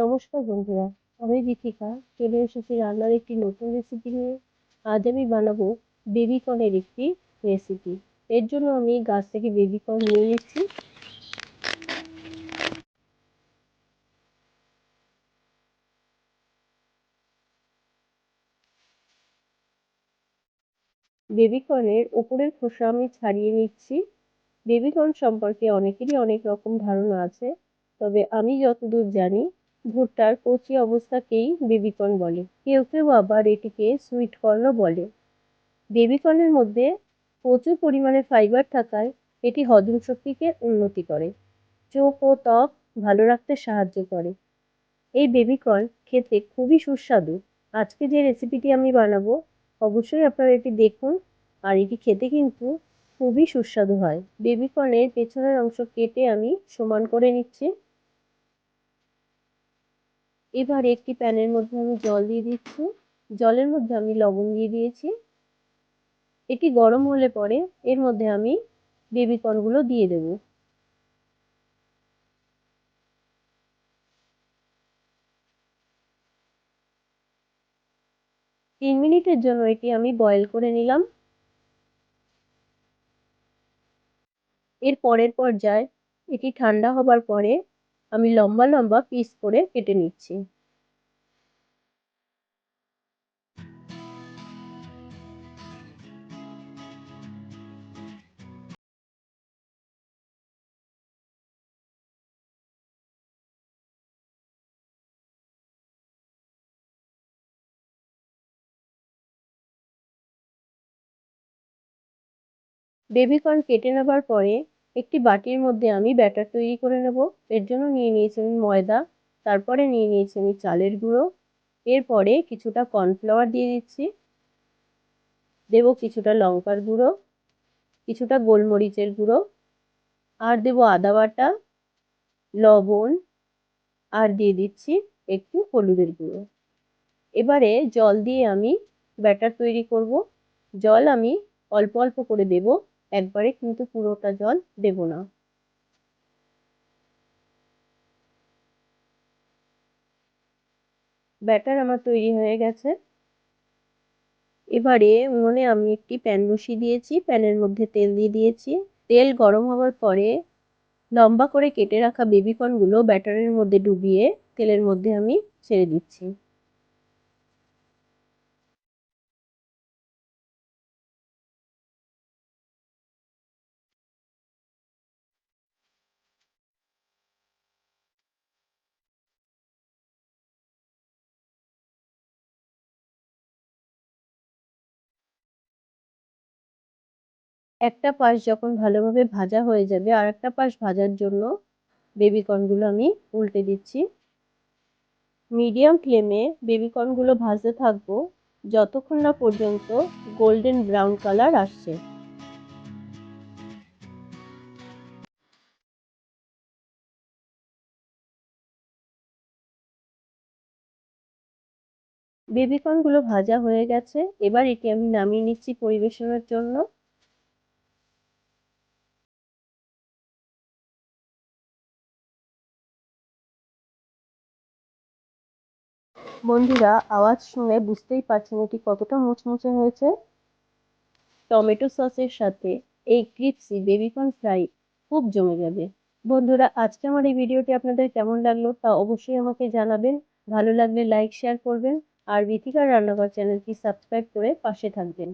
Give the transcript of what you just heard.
নমস্কার বন্ধুরা, আমি দীপিকা। চলে এসেছি রান্নার একটি নতুন রেসিপি নিয়ে। আজ আমি বানাবো বেবি কর্নের একটি রেসিপি এর জন্য আমি গাছ থেকে বেবি কর্ন নিয়ে নিচ্ছি। বেবি কর্নের ওপরের খোসা আমি ছাড়িয়ে নিচ্ছি। বেবি কর্ন সম্পর্কে অনেকেরই অনেক রকম ধারণা আছে, তবে আমি যতদূর জানি ভুট্টার কচি অবস্থাকেই বেবিকর্ন বলে। কেউ কেউ আবার এটিকে সুইট কর্নও বলে। বেবিকর্নের মধ্যে প্রচুর পরিমাণে ফাইবার থাকায় এটি হজম শক্তিকে উন্নতি করে, চোখ ও ত্বক ভালো রাখতে সাহায্য করে। এই বেবিকর্ন খেতে খুবই সুস্বাদু। আজকে যে রেসিপিটি আমি বানাবো, অবশ্যই আপনারা এটি দেখুন আর এটি খেতে কিন্তু খুবই সুস্বাদু হয়। বেবিকর্নের পেছনের অংশ কেটে আমি সমান করে নিচ্ছি। এবার একটি প্যানের মধ্যে আমি জল দিয়ে দিচ্ছি। জলের মধ্যে আমি লবণ দিয়ে দিয়েছি। এটি গরম হলে পরে এর মধ্যে আমি বেবি কর্নগুলো দিয়ে দেব। তিন মিনিটের জন্য এটি আমি বয়েল করে নিলাম। এর পরের পর্যায়ে এটি ঠান্ডা হবার পরে আমি লম্বা লম্বা পিস করে কেটে নিচ্ছি। বেবিকর্ন কেটে নেবার পরে একটি বাটির মধ্যে আমি ব্যাটার তৈরি করে নেব। এর জন্য নিয়ে নিয়েছি আমি ময়দা, তারপরে নিয়ে নিয়েছি আমি চালের গুঁড়ো। এরপরে কিছুটা কর্নফ্লাওয়ার দিয়ে দিচ্ছি। দেব কিছুটা লঙ্কার গুঁড়ো, কিছুটা গোলমরিচের গুঁড়ো, আর দেব আদা বাটা, লবণ, আর দিয়ে দিচ্ছি একটু হলুদের গুঁড়ো। এবারে জল দিয়ে আমি ব্যাটার তৈরি করব। জল আমি অল্প অল্প করে দেব। একবারে কিন্তু পুরোটা জল দেব না। ব্যাটার আমার তৈরি হয়ে গেছে। এবারে উনুনে আমি একটি প্যান বসিয়ে দিয়েছি, প্যানের মধ্যে তেল দিয়ে দিয়েছি। তেল গরম হওয়ার পরে লম্বা করে কেটে রাখা বেবিকর্নগুলো ব্যাটারের মধ্যে ডুবিয়ে তেলের মধ্যে আমি ছেড়ে দিচ্ছি। একটা পাশ যখন ভালোভাবে ভাজা হয়ে যাবে, আর একটা পাশ ভাজার জন্য বেবিকর্নগুলো আমি উল্টে দিচ্ছি। মিডিয়াম ফ্লেমে বেবিকর্নগুলো ভাজতে থাকব যতক্ষণ না পর্যন্ত গোল্ডেন ব্রাউন কালার আসছে। বেবিকর্নগুলো ভাজা হয়ে গেছে, এবার এটি আমি নামিয়ে নিচ্ছি পরিবেশনের জন্য। বন্ধুরা, আওয়াজ শুনে বুঝতেই পারছেন এটি কতটা মুচমুচে হয়েছে। টমেটো সসের সাথে এই ক্রিপসি বেবিকর্ন ফ্রাই খুব জমে যাবে। বন্ধুরা, আজকে আমার এই ভিডিওটি আপনাদের কেমন লাগল তা অবশ্যই আমাকে জানাবেন। ভালো লাগলে লাইক, শেয়ার করবেন। আর বিথিকার রান্নাঘর চ্যানেলটি সাবস্ক্রাইব করে পাশে থাকবেন।